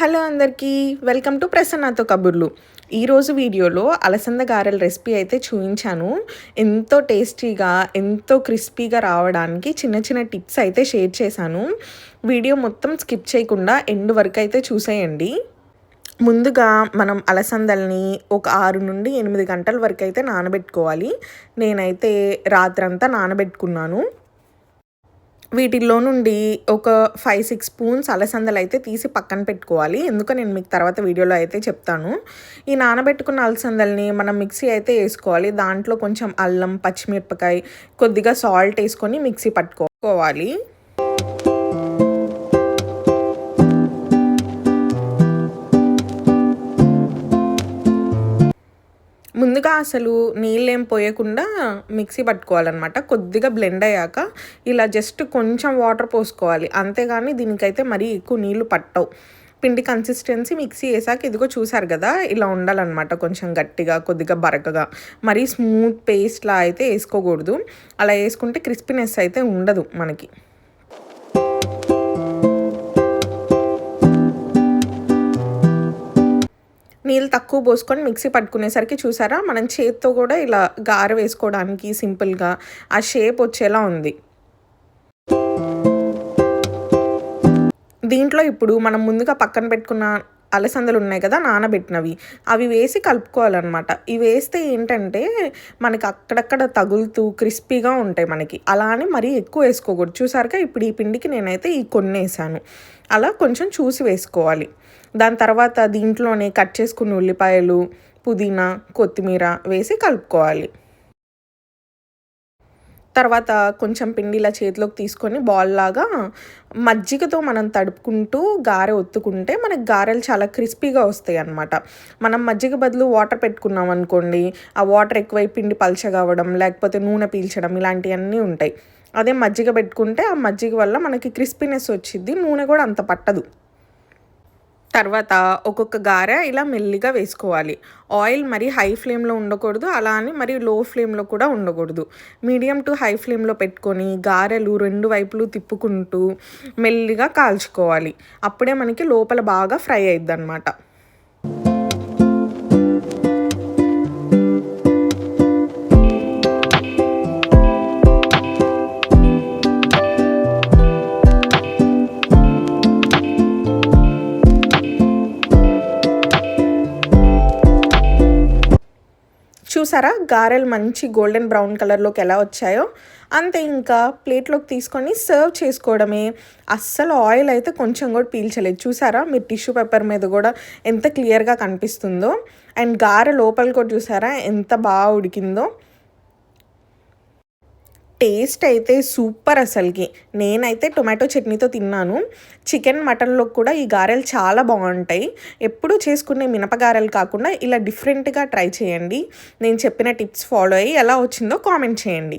Hello అందరికీ welcome to ప్రసన్నతో కబుర్లు. ఈరోజు వీడియోలో అలసంద గారెల రెసిపీ అయితే చూపించాను ఎంతో టేస్టీగా ఎంతో క్రిస్పీగా రావడానికి చిన్న చిన్న టిప్స్ అయితే షేర్ చేశాను. వీడియో మొత్తం స్కిప్ చేయకుండా ఎండ్ వరకు అయితే చూసేయండి. ముందుగా మనం అలసందల్ని ఒక ఆరు నుండి ఎనిమిది గంటల వరకు అయితే నానబెట్టుకోవాలి. నేనైతే రాత్రంతా నానబెట్టుకున్నాను. వీటిల్లో నుండి ఒక ఫైవ్ సిక్స్ స్పూన్స్ అలసందలు అయితే తీసి పక్కన పెట్టుకోవాలి. ఎందుకు నేను మీకు తర్వాత వీడియోలో అయితే చెప్తాను. ఈ నానబెట్టుకున్న అలసందల్ని మనం మిక్సీ అయితే వేసుకోవాలి. దాంట్లో కొంచెం అల్లం పచ్చిమిరపకాయ కొద్దిగా సాల్ట్ వేసుకొని మిక్సీ పట్టుకోవాలి. ముందుగా అసలు నీళ్ళేం పోయకుండా మిక్సీ పట్టుకోవాలన్నమాట. కొద్దిగా బ్లెండ్ అయ్యాక ఇలా జస్ట్ కొంచెం వాటర్ పోసుకోవాలి. అంతేగాని దీనికైతే మరీ ఎక్కువ నీళ్ళు పట్టవు. పిండి కన్సిస్టెన్సీ మిక్సీ వేసాక ఇదిగో చూసారు కదా ఇలా ఉండాలన్నమాట కొంచెం గట్టిగా కొద్దిగా బరకగా. మరీ స్మూత్ పేస్ట్లా అయితే వేసుకోకూడదు. అలా వేసుకుంటే క్రిస్పీనెస్ అయితే ఉండదు మనకి. నీళ్ళు తక్కువ పోసుకొని మిక్సీ పట్టుకునేసరికి చూసారా? మనం చేతితో కూడా ఇలా గార వేసుకోవడానికి సింపుల్గా ఆ షేప్ వచ్చేలా ఉంది. దీంట్లో ఇప్పుడు మనం ముందుగా పక్కన పెట్టుకున్న అలసందలు ఉన్నాయి కదా నానబెట్టినవి. అవి వేసి కలుపుకోవాలన్నమాట. ఇవి వేస్తే ఏంటంటే మనకి అక్కడక్కడ తగులుతూ క్రిస్పీగా ఉంటాయి మనకి. అలా అని మరీ ఎక్కువ వేసుకోకూడదు. చూసారుగా? ఇప్పుడు ఈ పిండికి నేనైతే ఈ కొన్ని వేసాను అలా కొంచెం చూసి వేసుకోవాలి. దాని తర్వాత దీంట్లోనే కట్ చేసుకున్న ఉల్లిపాయలు పుదీనా కొత్తిమీర వేసి కలుపుకోవాలి. తర్వాత కొంచెం పిండి ఇలా చేతిలోకి తీసుకొని బాల్ లాగా మజ్జిగతో మనం తడుపుకుంటూ గారె ఒత్తుకుంటే మనకి గారెలు చాలా క్రిస్పీగా వస్తాయి అనమాట మనం మజ్జిగ బదులు వాటర్ పెట్టుకున్నాం అనుకోండి ఆ వాటర్ ఎక్కువై పిండి పలచగా లేకపోతే నూనె పీల్చడం ఇలాంటివన్నీ ఉంటాయి. అదే మజ్జిగ పెట్టుకుంటే ఆ మజ్జిగ వల్ల మనకి క్రిస్పీనెస్ వచ్చింది నూనె కూడా అంత పట్టదు. తర్వాత ఒక్కొక్క గారె ఇలా మెల్లిగా వేసుకోవాలి. ఆయిల్ మరి హై ఫ్లేమ్లో ఉండకూడదు. అలా అని మరి లో ఫ్లేమ్లో కూడా ఉండకూడదు. మీడియం టు హై ఫ్లేమ్లో పెట్టుకొని గారెలు రెండు వైపులు తిప్పుకుంటూ మెల్లిగా కాల్చుకోవాలి. అప్పుడే మనకి లోపల బాగా ఫ్రై అయిద్ది చూసారా? గారెలు మంచి గోల్డెన్ బ్రౌన్ కలర్లోకి ఎలా వచ్చాయో. అంతే ఇంకా ప్లేట్లోకి తీసుకొని సర్వ్ చేసుకోవడమే. అస్సలు ఆయిల్ అయితే కొంచెం కూడా పీల్చలేదు. చూసారా? మీరు టిష్యూ పేపర్ మీద కూడా ఎంత క్లియర్గా కనిపిస్తుందో. అండ్ గారె లోపల కూడా చూసారా? ఎంత బాగా ఉడికిందో. టేస్ట్ అయితే సూపర్ అసలుకి. నేనైతే టొమాటో చట్నీతో తిన్నాను. చికెన్ మటన్లో కూడా ఈ గారెలు చాలా బాగుంటాయి. ఎప్పుడు చేసుకునే మినపగారెలు కాకుండా ఇలా డిఫరెంట్గా ట్రై చేయండి. నేను చెప్పిన టిప్స్ ఫాలో అయ్యి ఎలా వచ్చిందో కామెంట్ చేయండి.